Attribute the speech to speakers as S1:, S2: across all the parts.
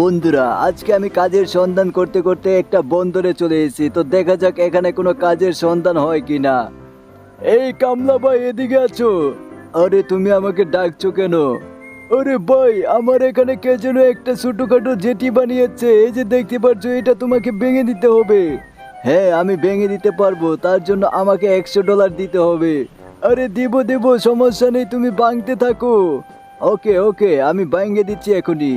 S1: বন্ধুরা, আজকে আমি কাজের সন্ধান করতে করতে একটা বন্দরে চলে এসেছি। তো দেখা যাক এখানে কোনো কাজের সন্ধান হয় কি না এই কামলা ভাই, এদিকে আছো? আরে, তুমি আমাকে ডাকছো কেন? আরে ভাই, আমার এখানে কে যেন একটা ছোটখাটো জেটি বানিয়েছে। এই যে দেখতে পাচ্ছ, এটা তোমাকে ভেঙে দিতে হবে। হ্যাঁ আমি ভেঙে দিতে পারব। তার জন্য আমাকে একশো ডলার দিতে হবে। আরে, দিব, দেব, সমস্যা নেই, তুমি ভাঙতে থাকো। ওকে ওকে, আমি ভাঙে দিচ্ছি এখনই।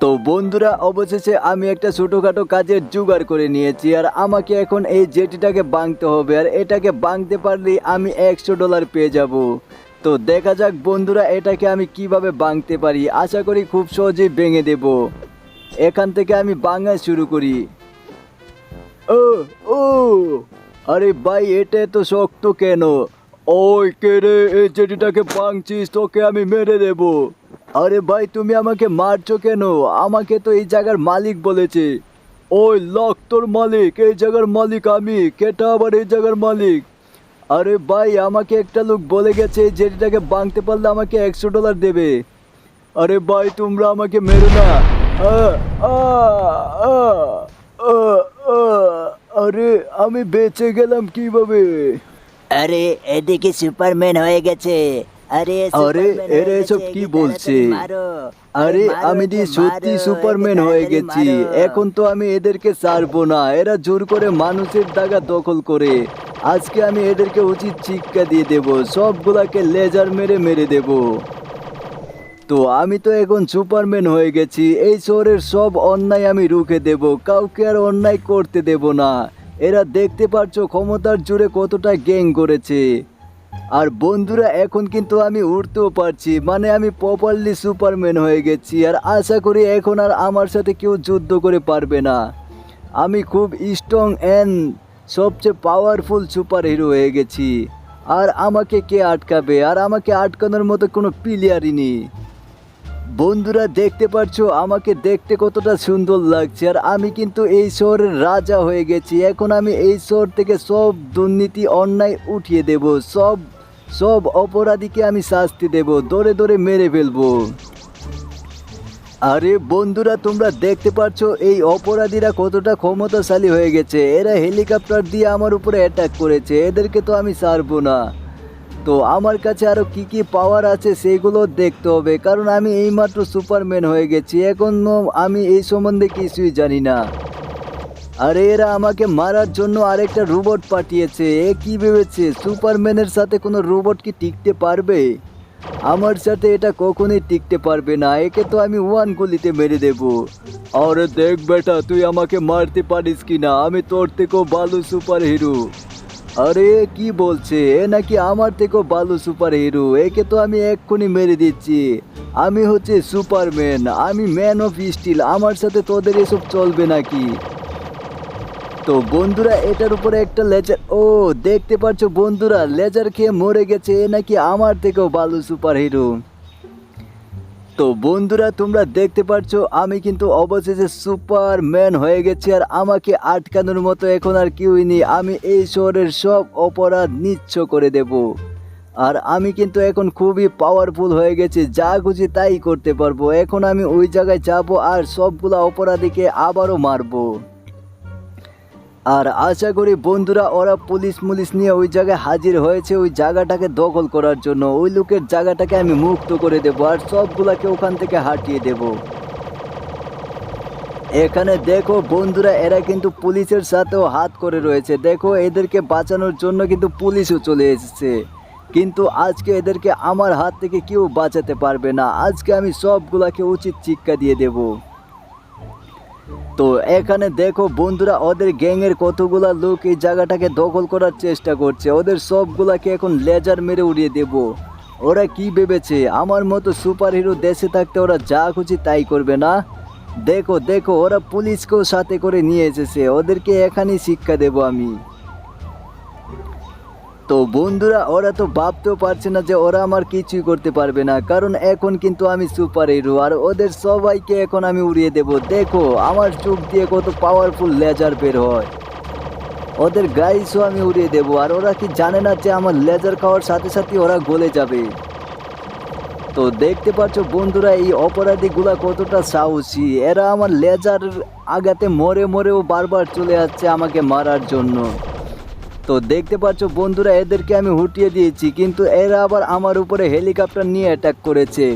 S1: তো বন্ধুরা, অবশেষে আমি একটা ছোটোখাটো কাজের জোগাড় করে নিয়েছি আর আমাকে এখন এই জেটিটাকে বাঁধতে হবে আর এটাকে বাঁধতে পারলেই আমি একশো ডলার পেয়ে যাব। তো দেখা যাক বন্ধুরা, এটাকে আমি কীভাবে বাঁধতে পারি? আশা করি খুব সহজেই ভেঙে দেব। এখান থেকে আমি বাঙা শুরু করি। ও ও! আরে ভাই, এটা তো শক্ত কেন? ওই কে রে, এই জেটিটাকে ভাঙছিস, তোকে আমি মেরে দেব। আরে ভাই, তুমি আমাকে মারছো কেন? আমাকে তো এই জায়গার মালিক বলেছে। ওই লক তোর মালিক, এই জায়গার মালিক আমি, কেটা আবার এই জায়গার মালিক? আরে ভাই, আমাকে একটা লোক বলে গেছে যেটাকে ভাঙতে পারলে আমাকে একশো ডলার দেবে। আরে ভাই, তোমরা আমাকে মেরো না। আরে আমি বেঁচে গেলাম কীভাবে?
S2: আরে, এদিকে সুপারম্যান হয়ে গেছে। আরে
S1: আরে, এরা এসব কি বলছে? আরে আমি দিয়ে সত্যি সুপারম্যান হয়ে গেছি এখন তো আমি এদেরকে ছাড়বো না। এরা জোর করে মানুষের জায়গা দখল করে। আজকে আমি এদেরকে উচিত শিক্ষা দিয়ে দেব। সবগুলাকে লেজার মেরে মেরে দেব। তো আমি তো এখন সুপারম্যান হয়ে গেছি। এই শহরের সব অন্যায় আমি রুখে দেব। কাউকে আর অন্যায় করতে দেব না। এরা দেখতে পারছ ক্ষমতার জোরে কতটা গ্যাং করেছে। আর বন্ধুরা, এখন কিন্তু আমি উঠতেও পারছি। মানে আমি প্রপারলি সুপারম্যান হয়ে গেছি। আর আশা করি এখন আর আমার সাথে কেউ যুদ্ধ করে পারবে না। আমি খুব স্ট্রং অ্যান্ড সবচেয়ে পাওয়ারফুল সুপার হিরো হয়ে গেছি। আর আমাকে কে আটকাবে? আর আমাকে আটকানোর মতো কোনো প্লেয়ারই নেই। বন্ধুরা দেখতে পাচ্ছো আমাকে দেখতে কতটা সুন্দর লাগছে। আর আমি কিন্তু এই শহরের রাজা হয়ে গেছি। এখন আমি এই শহর থেকে সব দুর্নীতি, অন্যায় উঠিয়ে দেব। সব সব অপরাধীকে আমি শাস্তি দেব। দরে দরে মেরে ফেলব। আরে বন্ধুরা, তোমরা দেখতে পাচ্ছ এই অপরাধীরা কতটা ক্ষমতাশালী হয়ে গেছে। এরা হেলিকপ্টার দিয়ে আমার উপরে অ্যাটাক করেছে। এদেরকে তো আমি সারবো না। তো আমার কাছে আরও কি কি পাওয়ার আছে সেইগুলো দেখতে হবে, কারণ আমি এইমাত্র সুপারম্যান হয়ে গেছি, এখনও আমি এই সম্বন্ধে কিছুই জানি না। আর এরা আমাকে মারার জন্য আরেকটা রোবট পাঠিয়েছে, এ কি ভেবেছে? সুপারম্যানের সাথে কোনো রোবট কি টিকতে পারবে? আমার সাথে এটা কখনোই টিকতে পারবে না, একে তো আমি ওয়ান গুলিতে মেরে দেব। আরে দেখ বেটা, তুই আমাকে মারতে পারিস কি না আমি তোর থেকেও ভালো সুপার হিরো আরে, কি বলছে? এ নাকি আমার থেকেও ভালো সুপার হিরো একে তো আমি এক্ষুনি মেরে দিচ্ছি। আমি হচ্ছে সুপারম্যান আমি ম্যান অফ স্টিল আমার সাথে তোদের এসব চলবে নাকি? তো বন্ধুরা, এটার উপরে একটা লেজার ও, দেখতে পাচ্ছ বন্ধুরা, লেজার খেয়ে মরে গেছে। এ নাকি আমার থেকেও ভালো সুপার হিরো তো বন্ধুরা, তোমরা দেখতে পাচ্ছ আমি কিন্তু অবশেষে সুপারম্যান হয়ে গেছি আর আমাকে আটকানোর মতো এখন আর কেউই নেই। আমি এই শহরের সব অপরাধ নিচ্ছ করে দেব। আর আমি কিন্তু এখন খুবই পাওয়ারফুল হয়ে গেছি, যা খুশি তাই করতে পারব। এখন আমি ওই জায়গায় যাব আর সবগুলো অপরাধীকে আবারও মারবো। আর আশা করি বন্ধুরা, ওরা পুলিশ মুলিশ নিয়ে ওই জায়গায় হাজির হয়েছে, ওই জায়গাটাকে দখল করার জন্য। ওই লোকের জায়গাটাকে আমি মুক্ত করে দেবো আর সবগুলাকে ওখান থেকে হাঁটিয়ে দেব। এখানে দেখো বন্ধুরা, এরা কিন্তু পুলিশের সাথেও হাত করে রয়েছে। দেখো, এদেরকে বাঁচানোর জন্য কিন্তু পুলিশও চলে এসেছে। কিন্তু আজকে এদেরকে আমার হাত থেকে কেউ বাঁচাতে পারবে না। আজকে আমি সবগুলাকে উচিত শিক্ষা দিয়ে দেবো। তো এখানে দেখো বন্ধুরা, ওদের গ্যাংয়ের কতগুলা লোক এই জায়গাটাকে দখল করার চেষ্টা করছে। ওদের সবগুলাকে এখন লেজার মেরে উড়িয়ে দেব। ওরা কি ভেবেছে? আমার মতো সুপার হিরো দেশে থাকতে ওরা যা খুশি তাই করবে না? দেখো দেখো, ওরা পুলিশকেও সাথে করে নিয়ে এসেছে। ওদেরকে এখানেই শিক্ষা দেব আমি। তো বন্ধুরা, ওরা তো ভাবতেও পারছে না যে ওরা আমার কিছুই করতে পারবে না, কারণ এখন কিন্তু আমি সুপার হিরো আর ওদের সবাইকে এখন আমি উড়িয়ে দেব। দেখো, আমার চোখ দিয়ে কত পাওয়ারফুল লেজার বের হয়। ওদের গাইসও আমি উড়িয়ে দেব, আর ওরা কি জানে না যে আমার লেজার খাওয়ার সাথে সাথে ওরা গলে যাবে। তো দেখতে পাচ্ছ বন্ধুরা, এই অপরাধীগুলা কতটা সাহসী। এরা আমার লেজার আগাতে মরে মরেও বারবার চলে যাচ্ছে আমাকে মারার জন্য। তো দেখতে পাচ্ছ বন্ধুরা, এদেরকে আমি হুটিয়ে দিয়েছি, কিন্তু এরা আবার আমার উপরে হেলিকপ্টার নিয়ে অ্যাটাক করেছে।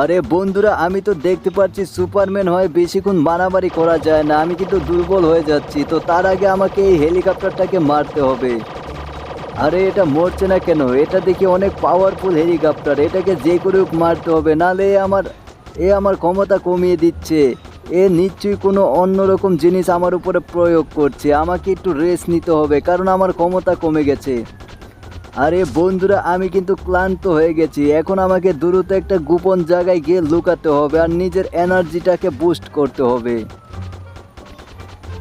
S1: আরে বন্ধুরা, আমি তো দেখতে পাচ্ছি সুপারম্যান হয়ে বেশিক্ষণ মারামারি করা যায় না, আমি কিন্তু দুর্বল হয়ে যাচ্ছি, তো তার আগে আমাকে এই হেলিকপ্টারটাকে মারতে হবে। আরে এটা মরছে না কেন? এটা দেখি অনেক পাওয়ারফুল হেলিকপ্টার, এটাকে যে করে মারতে হবে, নালে আমার, এ আমার ক্ষমতা কমিয়ে দিচ্ছে। এ নিশ্চয়ই কোনো অন্যরকম জিনিস আমার উপরে প্রয়োগ করছে। আমাকে একটু রেস্ট নিতে হবে, কারণ আমার ক্ষমতা কমে গেছে। আরে বন্ধুরা, আমি কিন্তু ক্লান্ত হয়ে গেছি। এখন আমাকে দ্রুত একটা গোপন জায়গায় গিয়ে লুকাতে হবে আর নিজের এনার্জিটাকে বুস্ট করতে হবে।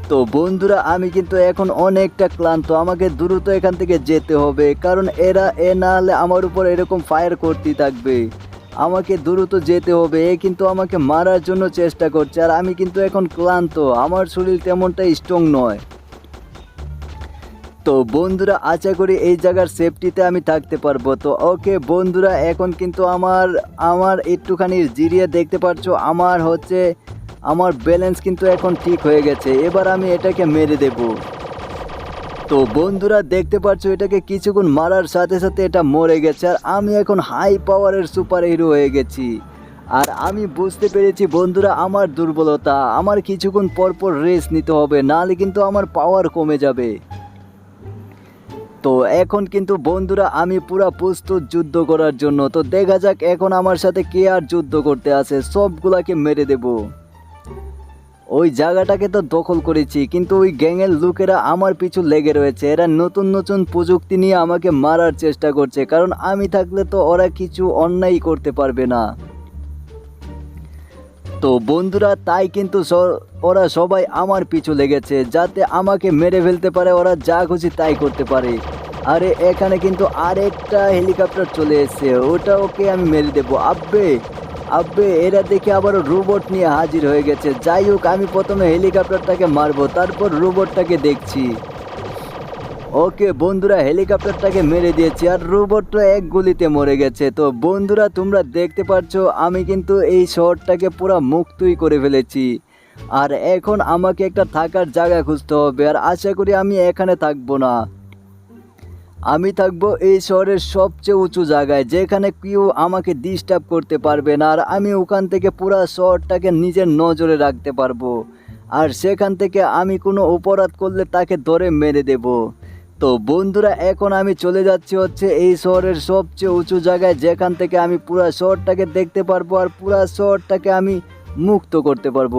S1: তো বন্ধুরা, আমি কিন্তু এখন অনেকটা ক্লান্ত। আমাকে দ্রুত এখান থেকে যেতে হবে, কারণ এরা এ না হলে আমার উপর এরকম ফায়ার করতেই থাকবে। আমাকে দ্রুত যেতে হবে, এ কিন্তু আমাকে মারার জন্য চেষ্টা করছে, আর আমি কিন্তু এখন ক্লান্ত, আমার শরীর তেমনটা স্ট্রং নয়। তো বন্ধুরা, আশা করি এই জায়গার সেফটিতে আমি থাকতে পারব। তো ওকে বন্ধুরা, এখন কিন্তু আমার আমার একটুখানি জিরিয়ে দেখতে পাচ্ছ আমার হচ্ছে, আমার ব্যালেন্স কিন্তু এখন ঠিক হয়ে গেছে, এবার আমি এটাকে মেরে দেব। তো বন্ধুরা, দেখতে পাচ্ছ এটাকে কিছুক্ষণ মারার সাথে সাথে এটা মরে গেছে আর আমি এখন হাই পাওয়ারের সুপার হিরো হয়ে গেছি। আর আমি বুঝতে পেরেছি বন্ধুরা, আমার দুর্বলতা, আমার কিছুক্ষণ পর পর রেস্ট নিতে হবে, নাহলে কিন্তু আমার পাওয়ার কমে যাবে। তো এখন কিন্তু বন্ধুরা, আমি পুরা প্রস্তুত যুদ্ধ করার জন্য। তো দেখা যাক, এখন আমার সাথে কে আর যুদ্ধ করতে আসে, সবগুলাকে মেরে দেব। ওই জায়গাটাকে তো দখল করেছি, কিন্তু ওই গ্যাংয়ের লোকেরা আমার পিছু লেগে রয়েছে। এরা নতুন নতুন প্রযুক্তি নিয়ে আমাকে মারার চেষ্টা করছে, কারণ আমি থাকলে তো ওরা কিছু অন্যায় করতে পারবে না। তো বন্ধুরা, তাই কিন্তু ওরা সবাই আমার পিছু লেগেছে, যাতে আমাকে মেরে ফেলতে পারে, ওরা যা খুশি তাই করতে পারে। আরে, এখানে কিন্তু আরেকটা হেলিকপ্টার চলে এসেছে ওটা ওকে আমি মেরে দেবো, আব্বে! আব্বে, এরা দেখে আবার রোবট নিয়ে হাজির হয়ে গেছে। যাই হোক, আমি প্রথমে হেলিকপ্টারটাকে মারবো, তারপর রোবটটাকে দেখছি। ওকে, বন্ধুরা, হেলিকপ্টারটাকে মেরে দিয়েছি, আর রোবটটা এক গুলিতে মরে গেছে। তো বন্ধুরা, তোমরা দেখতে পাচ্ছ আমি কিন্তু এই শহরটাকে পুরো মুক্তই করে ফেলেছি। আর এখন আমাকে একটা থাকার জায়গা খুঁজতে হবে, আর আশা করি আমি এখানে থাকব না। আমি থাকব এই শহরের সবচেয়ে উঁচু জায়গায়, যেখানে কেউ আমাকে ডিস্টার্ব করতে পারবে না, আর আমি ওখান থেকে পুরো শহরটাকে নিজের নজরে রাখতে পারব। আর সেখান থেকে আমি কোনো অপরাধ করলে তাকে ধরে মেরে দেব। তো বন্ধুরা, এখন আমি চলে যাচ্ছি হচ্ছে এই শহরের সবচেয়ে উঁচু জায়গায়, যেখান থেকে আমি পুরো শহরটাকে দেখতে পারব, আর পুরো শহরটাকে আমি মুক্ত করতে পারব।